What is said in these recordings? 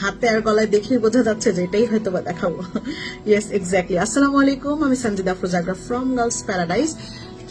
হাতে আর গলায় দেখেই বোঝা যাচ্ছে যে এটাই হয়তো বা দেখাবো। ইয়েস এক্স্যাক্টলি আসসালামু আলাইকুম, আমি সঞ্জিদা ফ্রোজাগ্রা ফ্রম গার্লস প্যারাডাইজ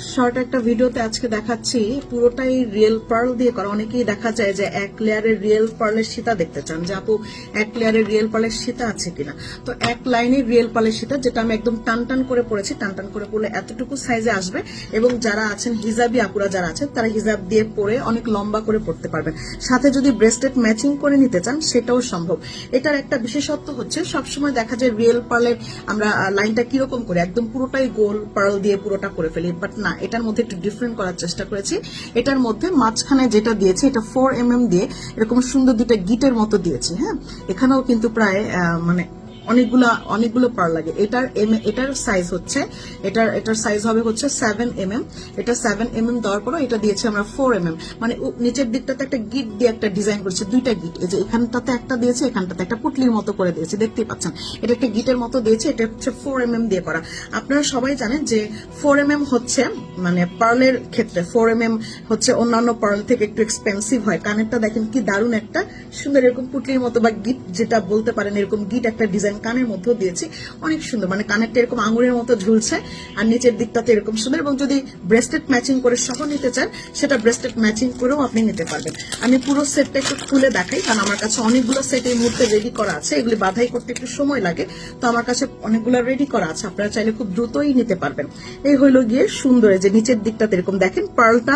শর্ট একটা ভিডিওতে আজকে দেখাচ্ছি, পুরোটাই রিয়েল পার্ল দিয়ে করা। অনেকেই দেখা যায় যে এক লেয়ারের রিয়েল পার্লের সীতা দেখতে চান যে, আপু, এক লেয়ারের রিয়েল পার্লের সীতা আছে কিনা? তো এক লাইনের রিয়েল পার্লের সীতা, যেটা আমি একদম টান টান করে পড়েছি, টান টান করে পড়লে এতটুকু সাইজে আসবে। এবং যারা আছেন, হিজাবি আপুরা যারা আছেন, তারা হিজাব দিয়ে পরে অনেক লম্বা করে পড়তে পারবেন। সাথে যদি ব্রেসলেট ম্যাচিং করে নিতে চান, সেটাও সম্ভব। এটার একটা বিশেষত্ব হচ্ছে, সবসময় দেখা যায় রিয়েল পার্লের আমরা লাইনটা কীরকম করে, একদম পুরোটাই গোল পার্ল দিয়ে পুরোটা করে ফেলি। বাট না এটার মধ্যে একটু ডিফারেন্ট করার চেষ্টা করেছি। এটার মধ্যে মাঝখানে যেটা দিয়েছে, এটা ফোর এম এম দিয়ে এরকম সুন্দর দুটা গিটের মতো দিয়েছি হ্যাঁ। এখানেও কিন্তু প্রায় মানে অনেকগুলো অনেকগুলো পার লাগে। এটার এম এটার সাইজ হচ্ছে, এটার এটার সাইজ হবে হচ্ছে সেভেন এম এম এটা সেভেন এম এম দেওয়ার পরও এটা দিয়েছে আমরা ফোর এম এম মানে নিচের দিকটাতে একটা গিট দিয়ে একটা ডিজাইন করেছে, দুইটা গিট এই যে এখানটাতে একটা দিয়েছে, এখানটাতে একটা পুটলির মতো করে দিয়েছে, দেখতেই পাচ্ছেন। এটা একটা গিটের মতো দিয়েছে, এটা হচ্ছে ফোর এম এম দিয়ে করা। আপনারা সবাই জানেন যে ফোর এম এম হচ্ছে মানে পার্লের ক্ষেত্রে ফোর এম এম হচ্ছে অন্যান্য পার্ল থেকে একটু এক্সপেন্সিভ হয়। কানেরটা দেখেন কি দারুণ একটা, সুন্দর এরকম পুটলির মতো বা গিট যেটা বলতে পারেন, এরকম গিট একটা ডিজাইন কানের মধ্যেও দিয়েছি। অনেক সুন্দর। মানে কানেরটা এরকম আঙুরের মতো ঝুলছে আর নিচের দিকটাতে এরকম সুন্দর এবং যদি ব্রেস্টেড ম্যাচিং করে সহ নিতে চান, সেটা ব্রেস্টেড ম্যাচিং করেও আপনি নিতে পারবেন। আমি পুরো সেটটা একটু খুলে দেখাই, কারণ আমার কাছে অনেকগুলো সেট এই মুহূর্তে রেডি করা আছে। এগুলি বাধাই করতে একটু সময় লাগে। তো আমার কাছে অনেকগুলো রেডি করা আছে। আপনারা চাইলে খুব দ্রুতই নিতে পারবেন। এই হইল গিয়ে সুন্দর যে নিচের দিকটাতে এরকম দেখেন পার্লটা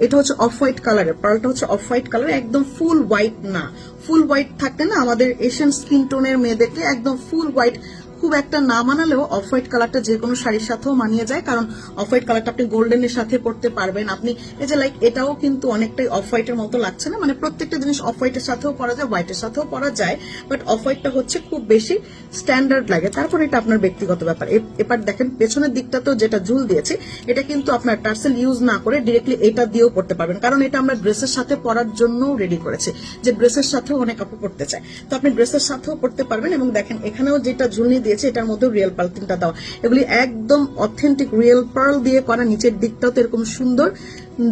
এটা হচ্ছে অফ হোয়াইট কালারের পার্লটা হচ্ছে অফ হোয়াইট কালার একদম ফুল হোয়াইট না। ফুল হোয়াইট থাকতে না আমাদের এশিয়ান স্কিন টোনের মেয়েদেরকে একদম ফুল হোয়াইট খুব একটা না মানালেও অফ হোয়াইট কালারটা যে কোনো শাড়ির সাথেও মানিয়ে যায়, কারণ অফ হোয়াইট কালারটা আপনি গোল্ডেনের সাথে পরতে পারবেন। আপনি এই যে লাইক এটাও কিন্তু অনেকটাই অফ হোয়াইটের মতো লাগছে না? মানে প্রত্যেকটা জিনিস অফ হোয়াইটের সাথেও পরা যায়, হোয়াইটের সাথেও পরা যায় বাট অফ হোয়াইটটা হচ্ছে খুব বেশি স্ট্যান্ডার্ড লাগে। তারপর এটা আপনার ব্যক্তিগত ব্যাপার। এবার দেখেন, পেছনের দিকটাতেও যেটা ঝুল দিয়েছে, এটা কিন্তু আপনার টার্সেল ইউজ না করে ডিরেক্টলি এটা দিয়েও পড়তে পারবেন। কারণ এটা আমরা ড্রেসের সাথে পরার জন্য রেডি করেছি, যে ড্রেসের সাথেও অনেক আপু পড়তে চায়। তো আপনি ড্রেসের সাথেও পড়তে পারবেন এবং দেখেন, এখানেও যেটা ঝুলনি দিয়েছে, এটার মধ্যে রিয়েল পার্ল তিনটা দেওয়া এগুলি একদম অথেন্টিক রিয়েল পার্ল দিয়ে করা, নিচের দিকটাও তো এরকম সুন্দর।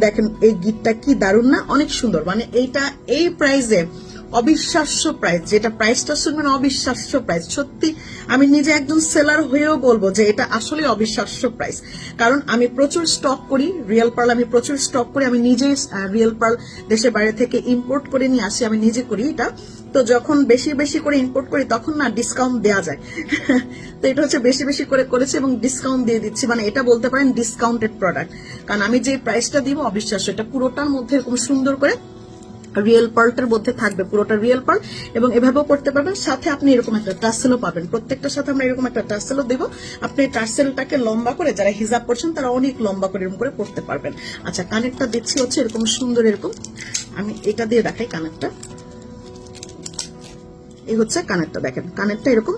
দেখেন এই গিটটা কি দারুণ না? অনেক সুন্দর। মানে এইটা এই প্রাইসে অবিশ্বাস্য প্রাইস যেটা প্রাইসটা শুনবেন, অবিশ্বাস্য প্রাইস সত্যি, আমি নিজে একজন সেলার হয়েও বলব যে এটা আসলে অবিশ্বাস্য প্রাইস কারণ আমি প্রচুর স্টক করি রিয়েল পার্ল আমি প্রচুর স্টক করি, আমি নিজে রিয়েল পার্ল দেশের বাইরে থেকে ইম্পোর্ট করে নিয়ে আসি, আমি নিজে করি এটা। তো যখন বেশি বেশি করে ইম্পোর্ট করি, তখন না ডিসকাউন্ট দেওয়া যায়। তো এটা হচ্ছে বেশি বেশি করে করেছে এবং ডিসকাউন্ট দিয়ে দিচ্ছি। মানে এটা বলতে পারেন ডিসকাউন্টেড প্রোডাক্ট কারণ আমি যে প্রাইসটা দিব, অবিশ্বাস্য। এটা পুরোটার মধ্যে এরকম সুন্দর করে রিয়েল পার্লটার মধ্যে থাকবে, পুরোটা রিয়েল পার্ল এবং এভাবেও করতে পারবেন। সাথে আপনি এরকম একটা টার্সেলও পাবেন। প্রত্যেকটার সাথে আমরা এরকম একটা টার্সেলও দেবো। আপনি টার্সেলটাকে লম্বা করে, যারা হিজাব করছেন, তারা অনেক লম্বা করে এরকম করে পড়তে পারবেন। আচ্ছা কানেরটা দিচ্ছি হচ্ছে এরকম সুন্দর এরকম। আমি এটা দিয়ে দেখাই কানেরটা। এই হচ্ছে কানেরটা, দেখেন। কানেরটা এরকম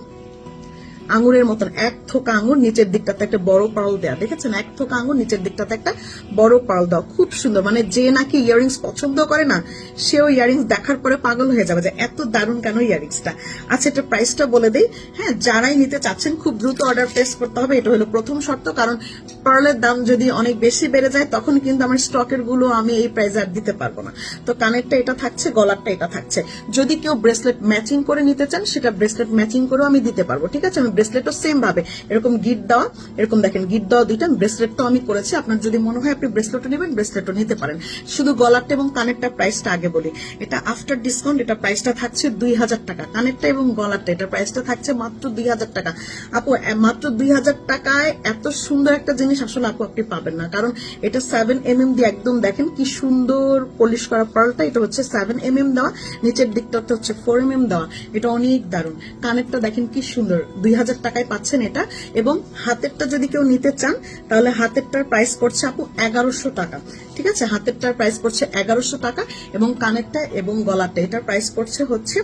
আঙুরের মতন, এক থোকা আঙুর নিচের দিকটাতে একটা বড় পার্ল দেওয়া দেখেছেন? এক থোকা আঙুর নিচের দিকটাতে একটা বড় পার্ল দেওয়া। খুব সুন্দর। মানে যে নাকি ইয়ারিংস পছন্দ করে না, সেও ইয়ারিংস দেখার পরে পাগল হয়ে যাবে যে এত দারুণ কেন ইয়ারিংসটা আচ্ছা এটা প্রাইসটা বলে দিই। হ্যাঁ যারাই নিতে চাচ্ছেন, খুব দ্রুত অর্ডার প্লেস করতে হবে। এটা হলো প্রথম শর্ত। কারণ পার্লের দাম যদি অনেক বেশি বেড়ে যায়, তখন কিন্তু আমার স্টকেরগুলো আমি এই প্রাইসে আর দিতে পারব না। তো কানেরটা এটা থাকছে, গলারটা এটা থাকছে। যদি কেউ ব্রেসলেট ম্যাচিং করে নিতে চান, সেটা ব্রেসলেট ম্যাচিং করেও আমি দিতে পারব। ঠিক আছে? আমি ব্রেসলেটও সেম ভাবে। এরকম গিট দেওয়া, এরকম দেখেন গিট দেওয়া দুইটা ব্রেসলেটটাও আমি করেছি। আপনার যদি মনে হয় আপনি ব্রেসলেটও নেবেন ব্রেসলেটও নিতে পারেন। শুধু গলারটা এবং কানেরটা প্রাইসটা আগে বলি। এটা আফটার ডিসকাউন্ট এটা প্রাইসটা থাকছে দুই হাজার টাকা। কানেরটা এবং গলারটা, এটা প্রাইসটা থাকছে মাত্র দুই হাজার টাকা। আপু মাত্র দুই হাজার টাকায় এত সুন্দর একটা জিনিস আসলে আপু আপনি পাবেন না। কারণ এটা সেভেন এম এম দিয়ে একদম দেখেন কি সুন্দর পলিশ করা পার্লটা। এটা হচ্ছে সেভেন এম এম দেওয়া। নিচের দিকটাতে হচ্ছে ফোর এম এম দেওয়া। এটা অনেক দারুণ। কানেরটা দেখেন কি সুন্দর। দুই হাজার টাকায় পাচ্ছেন এটা, এবং হাতেরটা যদি কেউ নিতে চান, তাহলে হাতেরটার প্রাইস করছে আপু এগারোশো টাকা। ঠিক আছে? হাতেরটার প্রাইস পড়ছে এগারোশো টাকা এবং কানেরটা এবং গলাটা এটার প্রাইস পড়ছে হচ্ছে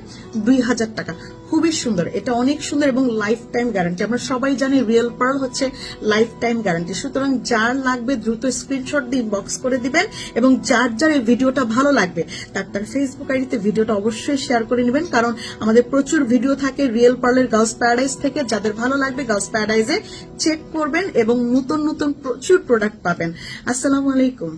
দুই হাজার টাকা। খুবই সুন্দর। এটা অনেক সুন্দর এবং লাইফ টাইম গ্যারান্টি আমরা সবাই জানি রিয়েল পার্ল হচ্ছে লাইফ টাইম গ্যারান্টি সুতরাং যার লাগবে দ্রুত স্ক্রিনশট দিয়ে ইনবক্স করে দিবেন এবং যার যার এই ভিডিওটা ভালো লাগবে, তার তার ফেসবুক আইডিতে ভিডিওটা অবশ্যই শেয়ার করে নেবেন। কারণ আমাদের প্রচুর ভিডিও থাকে রিয়েল পার্লের গার্লস প্যারাডাইজ থেকে। যাদের ভালো লাগবে গার্লস প্যারাডাইজে চেক করবেন এবং নতুন নতুন প্রচুর প্রোডাক্ট পাবেন। আসসালামু আলাইকুম।